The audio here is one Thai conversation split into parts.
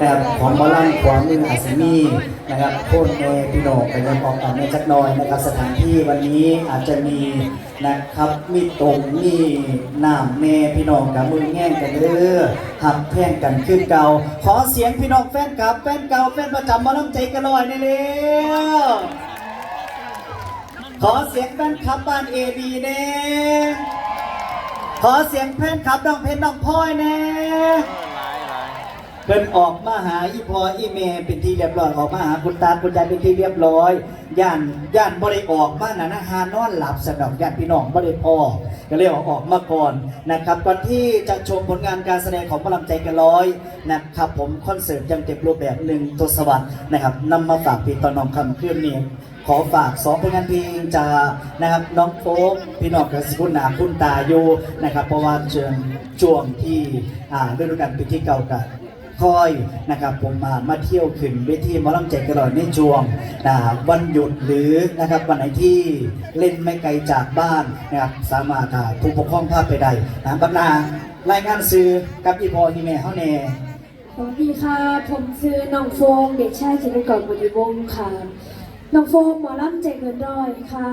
นะครับของหมอลังขวามืออาสมีนะครับโคนเอพี่น้องไปยังออกกันในจักหน่อยนะครับสถานที่วันนี้อาจจะมีนะครับมีตรงมีน้ำเมพี่น้องกับมือแง่งกันเด้อหักแพ่งกันขึ้นเก่า ขอเสียงพี่น้องแฟนครับแฟนเก่าแฟนประจำมาลังใจกันหน่อยนี่เร็วขอเสียงแฟนคลับบ้านเอบีเน่ขอเสียงแฟนคลับน้องเพชรน้องพลอยเน่ เพิ่นออกมาหาอีพออีเมเป็นที่เรียบร้อยออกมาหาคุณตาคุณยายเป็นที่เรียบร้อยย่านย่านบ่ได้ออกมานะนะฮานอนหลับสนอกญาติพี่น้องบ่ได้พอก็เลยกออกมาก่อนนะครับก่อนที่จะชมผลงานการแสดงของพลังใจกันร้อยนะครับ ผมคอนเสิร์ตยังเต็มรูปแบบหนึ่งตัวสวัสด์นะครับนำมาฝากพี่ตอนน้องคำเคลื่อนนี้ขอฝากสองผลงานเพลงจากนะครับน้องโฟกพี่น้องกับสกุลนาคุณตาอยู่นะครับ เพราะว่าเชิญช่วงที่อ่าฤดูกาลปีที่เก่ากัน คอยนะครับผมมามาเที่ยวขึ้นเวทีหมอลำใจกระดอยในช่วงอ่าวันหยุดหรือนะครับวันไหนที่เล่นไม่ไกลจากบ้านนะครับสามารถผู้ปกครองภาพไปได้นะบรรณารายงานซื้อกับอีพอฮีแม่เฮาแน่สวัสดีค่ะ ผมชื่อน้องโฟงเด็กชายจิตรกรบุญวงศ์ค่ะ น้องโฟงหมอลำใจเงินร้อยค่ะ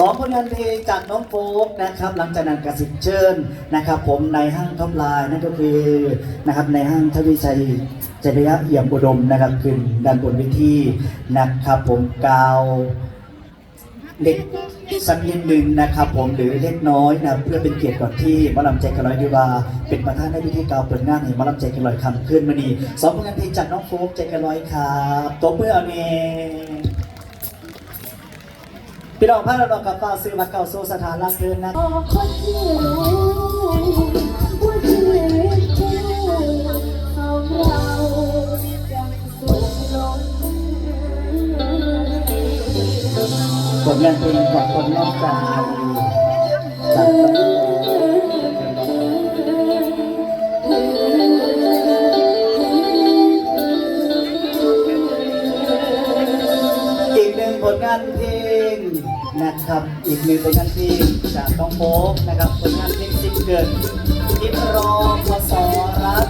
สองผลงานเพลงจากน้องโฟกนะครับ หลังจากนั้นกสิเชิญนะครับ ผมในห้างท็อปไลน์นั่นก็คือนะครับในห้างทวีชัยจริยะเอี่ยมอุดมนะครับขึ้นด้านบนเวทีนะครับ ผมกาวเล็กสักนิดหนึ่งนะครับผมหรือเล็กน้อยนะเพื่อเป็นเกียรติก่อนที่มอลำใจกระลอยดีว่าเป็นประธานในพิธีกาวเปิดงานให้มอลำใจกระลอยคำขึ้นมานีสองผลงานเพลงจากน้องโฟกใจกระลอยครับตัวเพื่อเอาเอง พี่น้องพาเราดอกกับฟ้าซื้อมาเก่าโซสถานรักเดินนะออกคนที่รู้ว่าชีวิตของเรายังสุขลงผลงานเพลงก่อนคนนอกใจจากน้องอีกหนึ่งผลงานเพลง งนะครับ อีกหนึ่งผลงานเพลงจากน้องโฟกนะครับผลงานเพลงซิงเกิลทิพรอพศรัก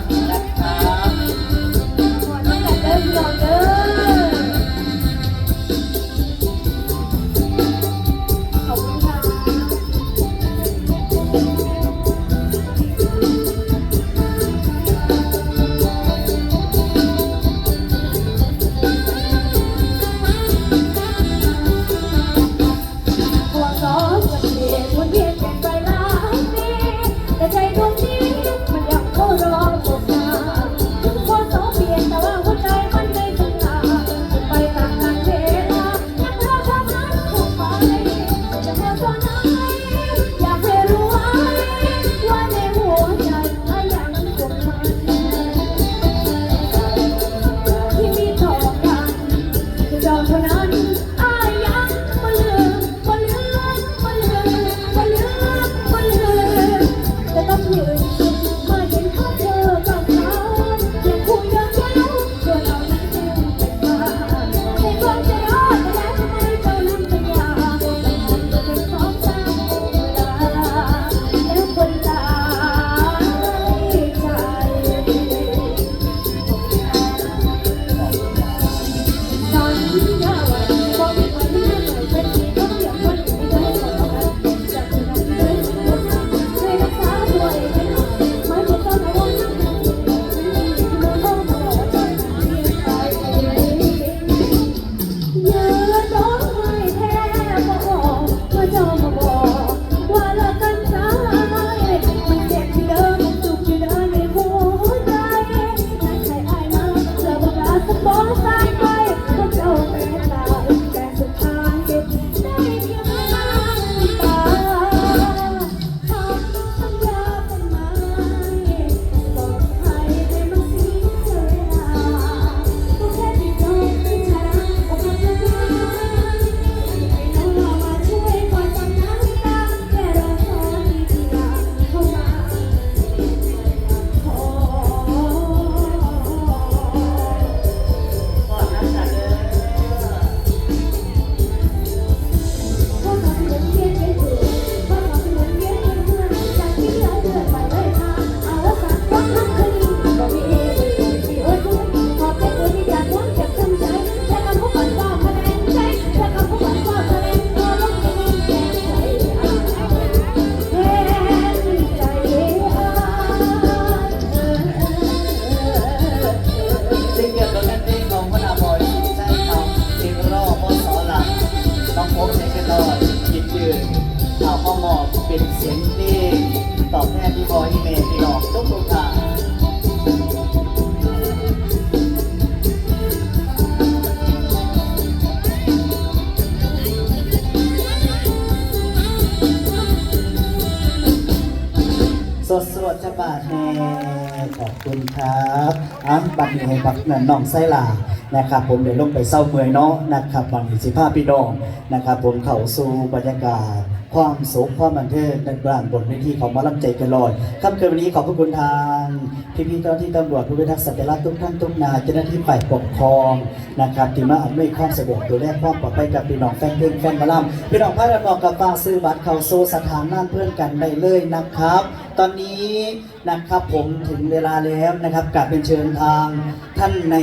สียงที่ตอบแทนพี่บอยพี่เมย์ สดสดสบายในขอบคุณครับอะบัดนี้ให้บักนั่นน้องไส้ลานะครับ ผมเดี๋ยวลงไปเศร้าเมื่อยเนาะนะครับบังอิสิภาพี่น้องนะครับ ผมเข้าสู่บรรยากาศ ความสุขความบันเทิงในบ้านบนเวทีของมาลำใจกันลอยค่ำคืนวันนี้ขอบพระคุณทางพี่พี่ๆเจ้าหน้าที่ตำรวจผู้พิทักษ์สัญลักษณ์ทุกท่านทุกนายเจ้าหน้าที่ฝ่ายปกครองนะครับที่มาอำนวยความสะดวกดูแลความปลอดภัยกับพี่น้องแฟนเพลงแฟนมาลำพี่น้องพากันบอกกับฝากซื้อบัตรเข้าสู่สถานนั่นเพื่อนกันได้เลยนะครับ ตอนนี้นะครับผมถึงเวลาแล้วนะครับกลับเป็นเชิญทางท่านใน